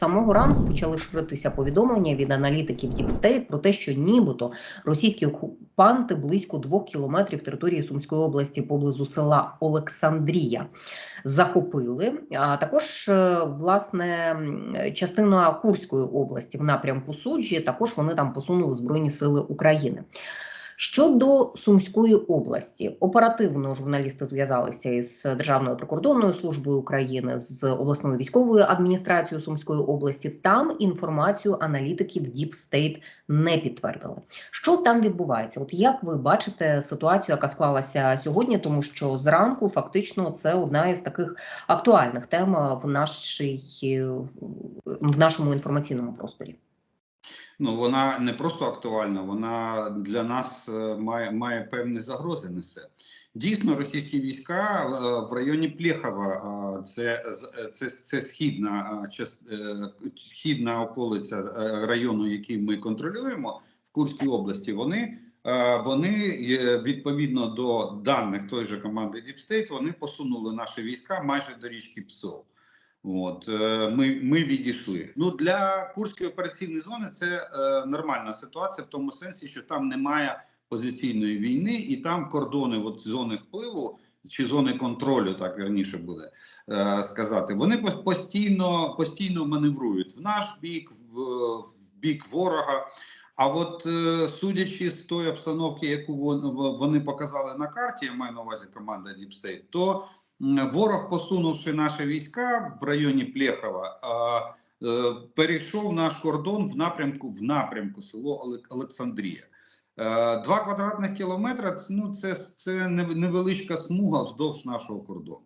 самого ранку почали ширитися повідомлення від аналітиків Діпстейт про те, що нібито російські окупанти близько двох кілометрів території Сумської області поблизу села Олександрія захопили. А також е, власне частина Курської області в напрямку суджі. Також вони там посунули Збройні Сили України. Щодо Сумської області, оперативно журналісти зв'язалися із Державною прикордонною службою України з обласною військовою адміністрацією Сумської області. Там інформацію аналітиків Deep State не підтвердили. Що там відбувається? От як ви бачите ситуацію, яка склалася сьогодні, тому що зранку фактично це одна із таких актуальних тем в нашій в нашому інформаційному просторі. Ну, вона не просто актуальна, вона для нас е, має має певні загрози несе. Дійсно, російські війська е, в районі Плєхова, е, це це, це східна східна околиця району, який ми контролюємо в Курській області. Вони вони відповідно до даних той же команди State, вони посунули наші війська майже до річки Псов. От е, ми ми відійшли. Ну для Курської операційної зони це е, нормальна ситуація, в тому сенсі, що там немає позиційної війни, і там кордони, от зони впливу чи зони контролю, так верніше буде е, сказати. Вони постійно постійно маневрують в наш бік, в, в бік ворога. А от е, судячи з тої обстановки, яку вони показали на карті, я маю на увазі команда State, то ворог, посунувши наші війська в районі Плєхова, е, перейшов наш кордон в напрямку в напрямку село Олександрія. Е, два квадратних кілометри ну, це це невеличка смуга вздовж нашого кордону.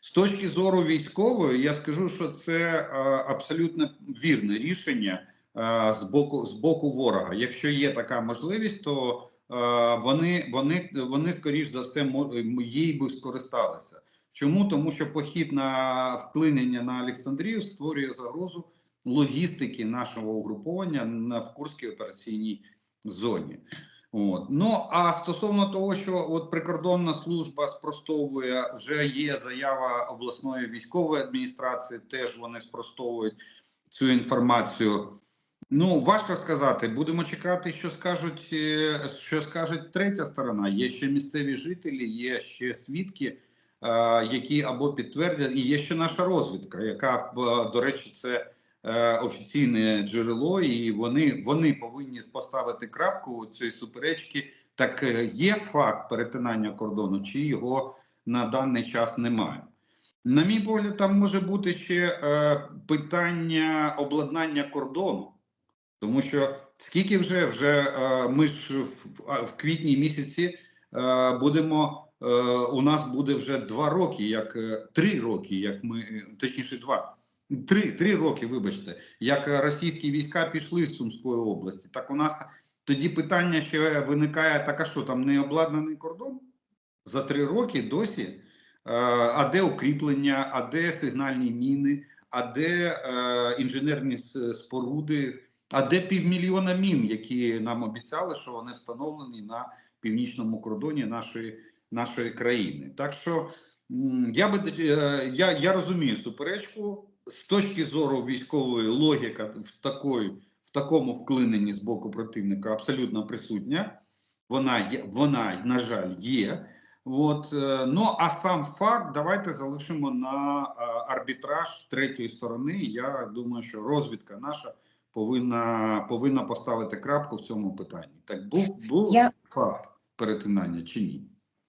З точки зору військової, я скажу, що це абсолютно вірне рішення з боку з боку ворога. Якщо є така можливість, то вони вони, вони скоріш за все їй би скористалися. Чому? Тому що похід на вклинення на Олександрію створює загрозу логістики нашого угруповання в Курській операційній зоні. От. Ну а стосовно того, що от прикордонна служба спростовує, вже є заява обласної військової адміністрації, теж вони спростовують цю інформацію. Ну важко сказати. Будемо чекати, що скажуть, е, що скажуть третя сторона. Є ще місцеві жителі, є ще свідки. Е, які або підтвердять, і є ще наша розвідка, яка до речі, це е, офіційне джерело, і вони вони повинні поставити крапку у цій суперечки. Так е, є факт перетинання кордону, чи його на даний час немає. На мій погляд, там може бути ще е, питання обладнання кордону, тому що скільки вже вже е, ми ж в, квітні місяці е, будемо Е, у нас буде вже два роки, як е, три роки, як ми е, точніше, два. Три три роки, вибачте, як російські війська пішли з Сумської області. Так у нас тоді питання ще виникає: так а що там не обладнаний кордон за три роки досі? А де укріплення, а де сигнальні міни, а де е, інженерні споруди, а де півмільйона мін, які нам обіцяли, що вони встановлені на північному кордоні нашої нашої країни. Так що я би е, я, я розумію суперечку з точки зору військової логіка в такої, в такому вклиненні з боку противника абсолютно присутня. Вона є, вона, на жаль, є. От, е, ну а сам факт, давайте залишимо на е, арбітраж третьої сторони. Я думаю, що розвідка наша повинна повинна поставити крапку в цьому питанні. Так був був Я... факт перетинання чи ні?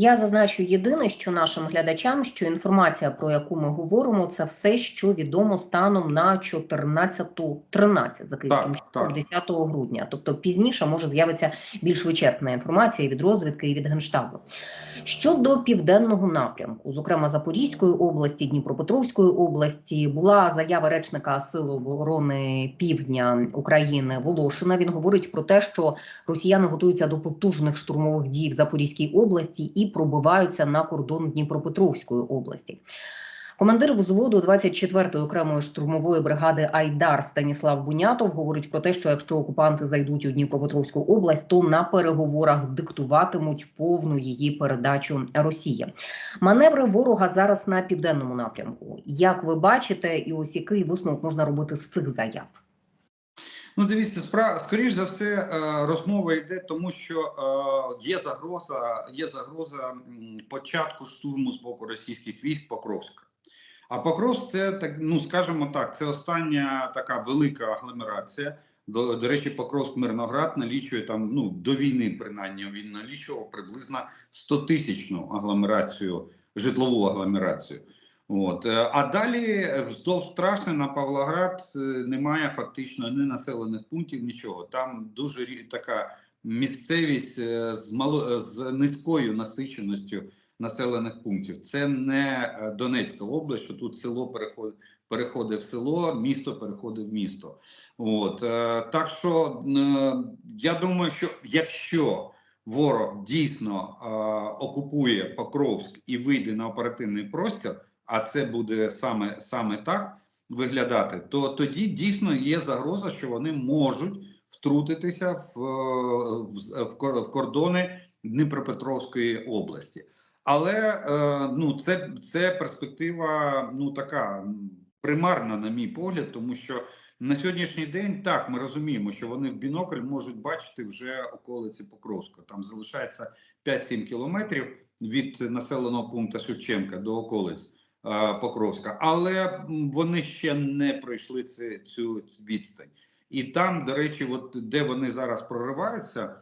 Я зазначу єдине, що нашим глядачам, що інформація, про яку ми говоримо, це все, що відомо станом на 14.13 за київським часом 10 грудня. Тобто пізніше може з'явитися більш вичерпна інформація від розвідки і від генштабу. Щодо південного напрямку, зокрема Запорізької області, Дніпропетровської області, була заява речника Сил оборони Півдня України Волошина. Він говорить про те, що росіяни готуються до потужних штурмових дій в Запорізькій області і пробиваються на кордон Дніпропетровської області. Командир взводу 24-ї окремої штурмової бригади Айдар Станіслав Бунятов говорить про те, що якщо окупанти зайдуть у Дніпропетровську область, то на переговорах диктуватимуть повну її передачу Росії. Маневри ворога зараз на південному напрямку. Як ви бачите, і ось який висновок можна робити з цих заяв? Ну, дивіться, справ скоріш за все, е, розмова йде, тому що е, є загроза, є загроза початку штурму з боку російських військ Покровська. А Покровськ це так, ну скажімо так, це остання така велика агломерація. До, до речі, Покровськ Мирноград налічує там ну до війни, принаймні він налічував приблизно 100 тисячну агломерацію, житлову агломерацію. От е, а далі вздовж траси на Павлоград е, немає фактично ні населених пунктів, нічого. Там дуже така місцевість е, з мало е, з низькою насиченістю населених пунктів. Це не е, Донецька область, що тут село переходить. Переходить в село, місто переходить в місто. От е, так що е, я думаю, що якщо ворог дійсно е, окупує Покровськ і вийде на оперативний простір, а це буде саме, саме так виглядати, то тоді дійсно є загроза, що вони можуть втрутитися в, в, в кордони Дніпропетровської області. Але е, ну, це, це перспектива ну, така примарна, на мій погляд, тому що на сьогоднішній день так ми розуміємо, що вони в бінокль можуть бачити вже околиці Покровська. Там залишається 5-7 кілометрів від населеного пункту Шевченка до околиць Покровська, але вони ще не пройшли це, цю відстань. І там, до речі, от де вони зараз прориваються,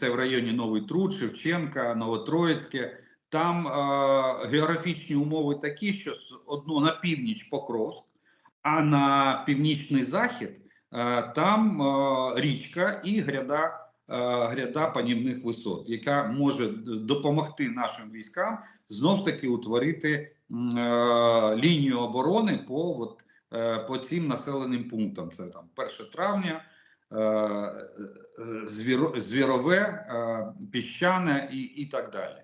це в районі Новий Труд, Шевченка, Новотроїцьке. Там е, географічні умови такі, що одно на північ Покровськ, а на північний захід е, там е, річка і гряда, е, гряда панівних висот, яка може допомогти нашим військам знов ж таки утворити е, лінію оборони по, от, е, по цим населеним пунктам. Це там 1 травня, е, е, Звіро, Звірове, е, Піщане і, і так далі.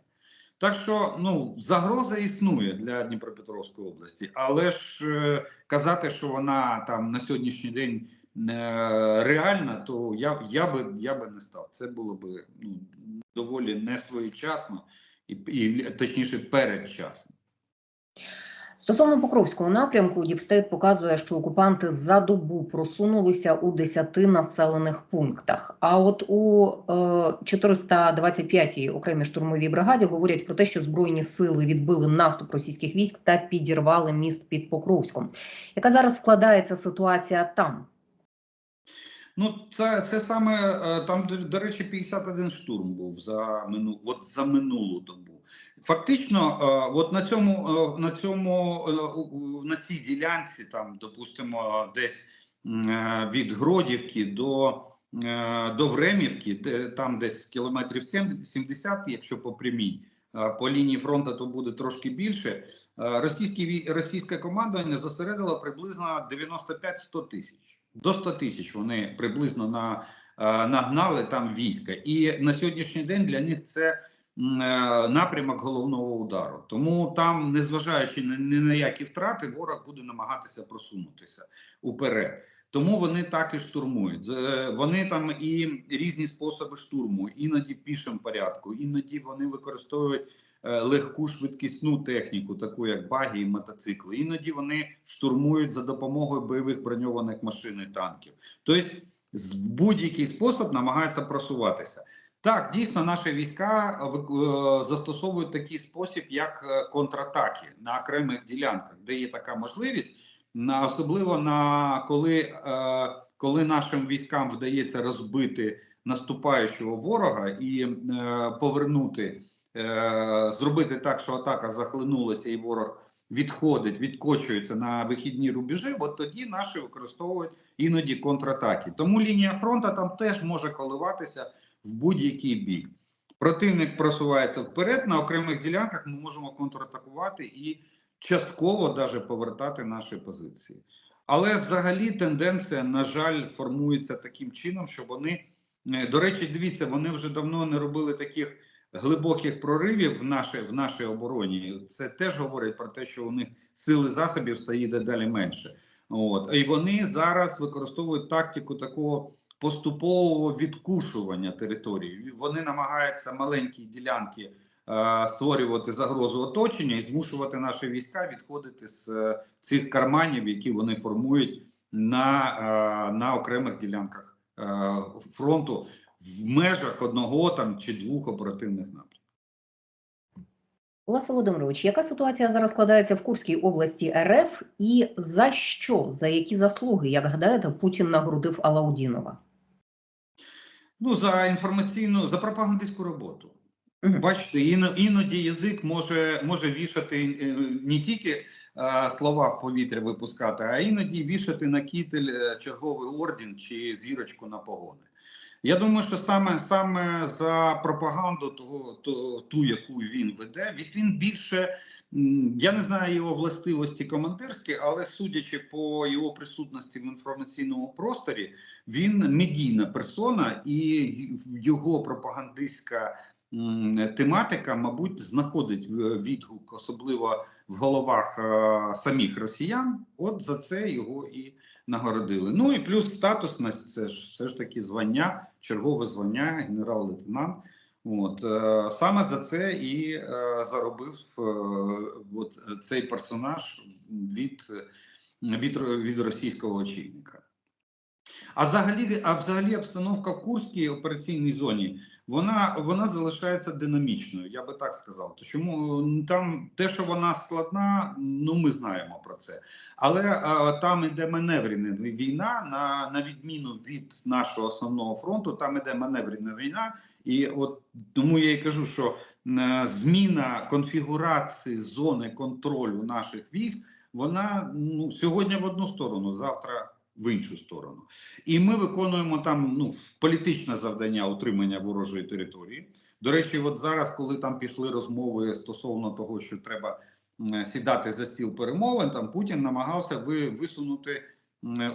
Так що ну загроза існує для Дніпропетровської області, але ж е, казати, що вона там на сьогоднішній день е, реальна, то я, я би я би не став. Це було би ну доволі несвоєчасно і, і точніше передчасно. Стосовно Покровського напрямку, Діпстейт показує, що окупанти за добу просунулися у 10 населених пунктах. А от у е, 425-й окремій штурмовій бригаді говорять про те, що збройні сили відбили наступ російських військ та підірвали міст під Покровськом. Яка зараз складається ситуація там? Ну, це, це саме е, там, до, речі, 51 штурм був за от за минулу добу. Фактично, е, от на цьому е, на цьому е, на цій ділянці, там, допустимо, десь від Гродівки до, до Времівки, там десь кілометрів сем- 70, якщо по прямій. По лінії фронту то буде трошки більше. Е, Російське, командування зосередило приблизно 95-100 тисяч. До 100 тисяч вони приблизно на, нагнали там війська. І на сьогоднішній день для них це напрямок головного удару. Тому там, незважаючи ні на які втрати, ворог буде намагатися просунутися уперед. Тому вони так і штурмують. Е, Вони там і різні способи штурму, іноді пішим порядку, іноді вони використовують е, легку швидкісну техніку, таку як баги і мотоцикли. Іноді вони штурмують за допомогою бойових броньованих машин і танків. Тобто, в будь-який спосіб намагаються просуватися. Так, дійсно, наші війська е, е, застосовують такий спосіб, як е, контратаки на окремих ділянках, де є така можливість, особливо на коли, коли нашим військам вдається розбити наступаючого ворога і повернути, зробити так, що атака захлинулася, і ворог відходить, відкочується на вихідні рубежі. От тоді наші використовують іноді контратаки. Тому лінія фронту там теж може коливатися в будь-який бік. Противник просувається вперед. На окремих ділянках ми можемо контратакувати і частково даже повертати наші позиції. Але взагалі тенденція, на жаль, формується таким чином, що вони, е, до речі, дивіться, вони вже давно не робили таких глибоких проривів в нашій, в нашій обороні, це теж говорить про те, що у них сили засобів стає дедалі менше. От і вони зараз використовують тактику такого поступового відкушування території. Вони намагаються маленькі ділянки е, створювати загрозу оточення і змушувати наші війська відходити з е, цих карманів, які вони формують на, е, на окремих ділянках фронту в межах одного там чи двох оперативних напрямків. Олег Володимирович, яка ситуація зараз складається в Курській області РФ і за що, за які заслуги, як гадаєте, Путін нагородив Алаудінова? Ну за інформаційну за пропагандистську роботу. Мгм. Бачите, іно, іноді язик може, може вішати е, не тільки е, слова в повітря випускати, а іноді вішати на кітель е, черговий орден чи зірочку на погони. Я думаю, що саме саме за пропаганду того, то, ту, яку він веде, від він більше я не знаю його властивості командирські, але судячи по його присутності в інформаційному просторі, він медійна персона, і його пропагандистська тематика, мабуть, знаходить відгук, особливо в головах е, самих росіян. От за це його і нагородили. Ну і плюс статусність це ж все ж таки звання, чергове звання, генерал-лейтенант. От е, саме за це і е, заробив е, от цей персонаж від, від, від російського очільника. А взагалі, а взагалі обстановка в Курській операційній зоні вона, вона залишається динамічною, я би так сказав. Чому там те, що вона складна, ну ми знаємо про це. Але а, там іде маневрена війна, на, на відміну від нашого основного фронту, там іде маневрена війна, і от тому я і кажу, що е, зміна конфігурації зони контролю наших військ, вона ну, сьогодні в одну сторону, завтра в іншу сторону. І ми виконуємо там ну, політичне завдання утримання ворожої території. До речі, от зараз, коли там пішли розмови стосовно того, що треба сідати за стіл перемовин, там Путін намагався ви, висунути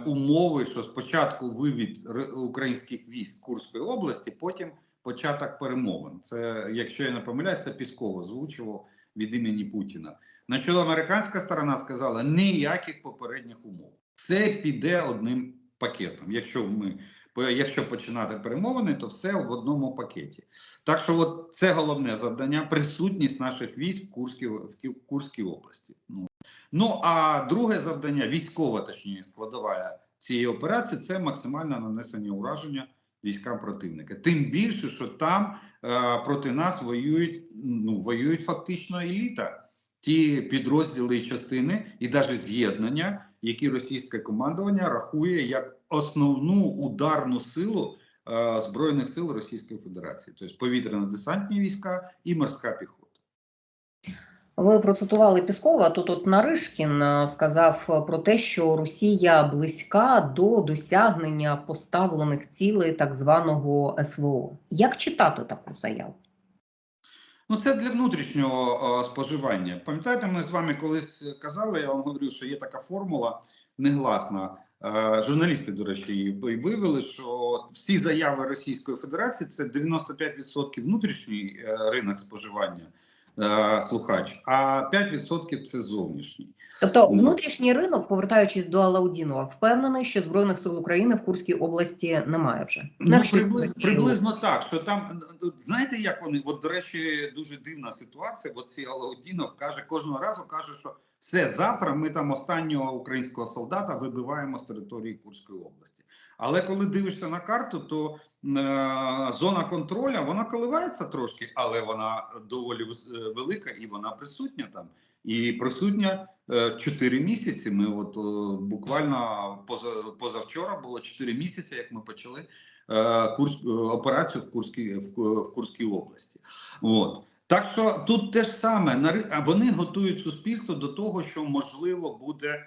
умови, що спочатку вивід українських військ з Курської області, потім початок перемовин. Це, якщо я не помиляюсь, це Пісков озвучував від імені Путіна. На що американська сторона сказала ніяких попередніх умов. Це піде одним пакетом. Якщо ми якщо починати перемовини, то все в одному пакеті. Так що, от це головне завдання присутність наших військ в Курській, в Курській області. Ну, ну а друге завдання, військова, точніше, складова цієї операції це максимальне нанесення ураження військам противника. Тим більше, що там е, проти нас воюють, ну, воюють фактично еліта. Ті підрозділи і частини, і навіть з'єднання, які російське командування рахує як основну ударну силу е, збройних сил Російської Федерації, тобто повітряно-десантні війська і морська піхота. Ви процитували Піскова. Тут от Наришкін е, сказав про те, що Росія близька до досягнення поставлених цілей так званого СВО. Як читати таку заяву? Ну, це для внутрішнього е, споживання. Пам'ятаєте, ми з вами колись казали, я вам говорю, що є така формула негласна. Е, журналісти, до речі, її вивели, що всі заяви Російської Федерації це 95% внутрішній ринок споживання е, слухач, а 5% це зовнішній. Тобто, Ну. внутрішній ринок, повертаючись до Алаудінова, впевнений, що збройних сил України в Курській області немає вже. Ну, приблизно, приблизно так, що там знаєте, як вони от до речі, дуже дивна ситуація. Бо цей Алаудінов каже кожного разу, каже, що все завтра ми там останнього українського солдата вибиваємо з території Курської області. Але коли дивишся на карту, то зона контроля вона коливається трошки, але вона доволі е, велика і вона присутня там. І присутня е, 4 місяці. Ми от е, буквально поза, позавчора було 4 місяці, як ми почали е, курс, е, операцію в Курській, в, Ку- в Курській області. От. Так що тут те ж саме, вони готують суспільство до того, що можливо буде,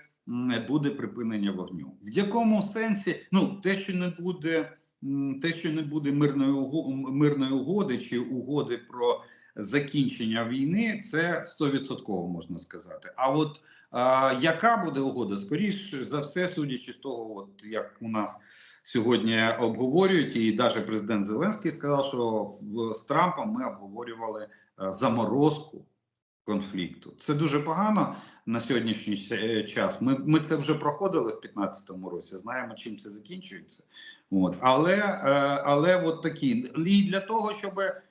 буде припинення вогню. В якому сенсі? Ну, те, що не буде, те, що не буде мирної, мирної угоди чи угоди про закінчення війни, це 100% можна сказати. А от а, яка буде угода? Скоріш за все, судячи з того, от як у нас сьогодні обговорюють, і навіть президент Зеленський сказав, що в, з Трампом ми обговорювали е, заморозку конфлікту. Це дуже погано на сьогоднішній е, час. Ми, ми це вже проходили в 2015 році, знаємо, чим це закінчується. От. Але, е, але от такі. І для того, щоб е,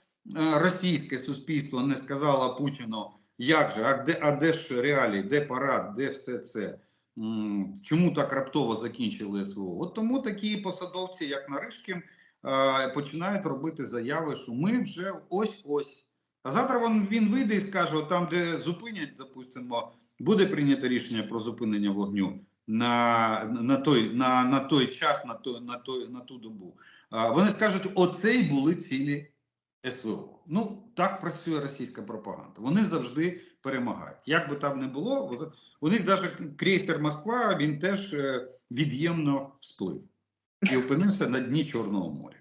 російське суспільство не сказало Путіну, як же, а де, а де ж реалії, де парад, де все це? Чому так раптово закінчили СВО? От тому такі посадовці, як Наришкін, починають робити заяви, що ми вже ось-ось. А завтра він, він вийде і скаже: там, де зупинять, допустимо, буде прийнято рішення про зупинення вогню на, на, той, на, на той час, на, той, на, той, на ту добу. А, вони скажуть, оце й були цілі СВО. Ну, так працює російська пропаганда. Вони завжди перемагають. Як би там не було, у них навіть крейсер Москва він теж е, від'ємно всплив і опинився на дні Чорного моря.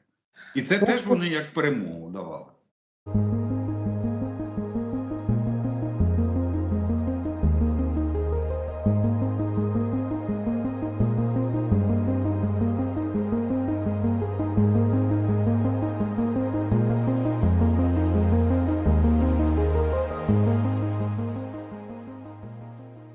І це теж вони як перемогу давали.